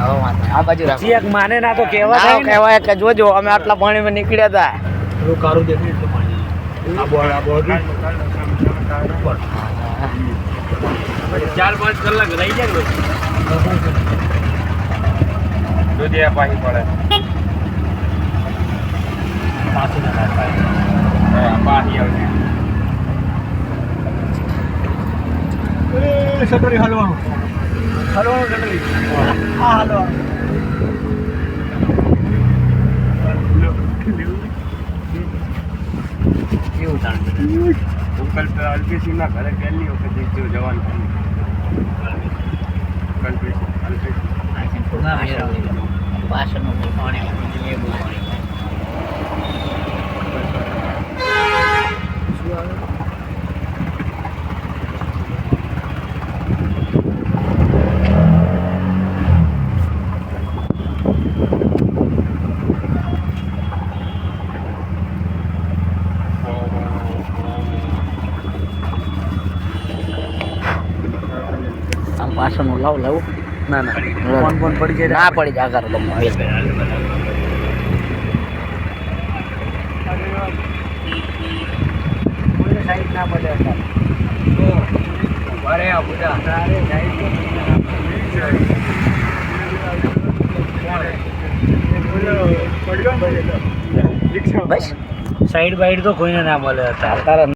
આ બાજુ રાખો. એક માને ના તો કહેવા થાય કહેવાય કે જોજો અમે આટલા પાણીમાં નીકળ્યા હતા એવું કારું દેખાય એટલે પાણી. આ બોર્ડ આ બોર્ડ ચાર પાંચ કલાક રહી જાય પાહી પડે. પાછી ના થાય. હા, આવશે સટોરી હલવાનું. હલવાનું ગણવી હા હલવાનું. કેવું તાણ ઉકલ ઘરે પહેલી વખત જીત્યો જવાન કલ્પેશી અલ્પેશી મેરા પાણી. આમ લાવ લાવું. ના ના. ફોન ફોન પડી જાય ના પડી જાય આગળ ગમો સાઈડ ના પડે અરે આ બધા. બસ. સાઈડ બાઈડ તો કોઈને ના મળે અત્યારે તારા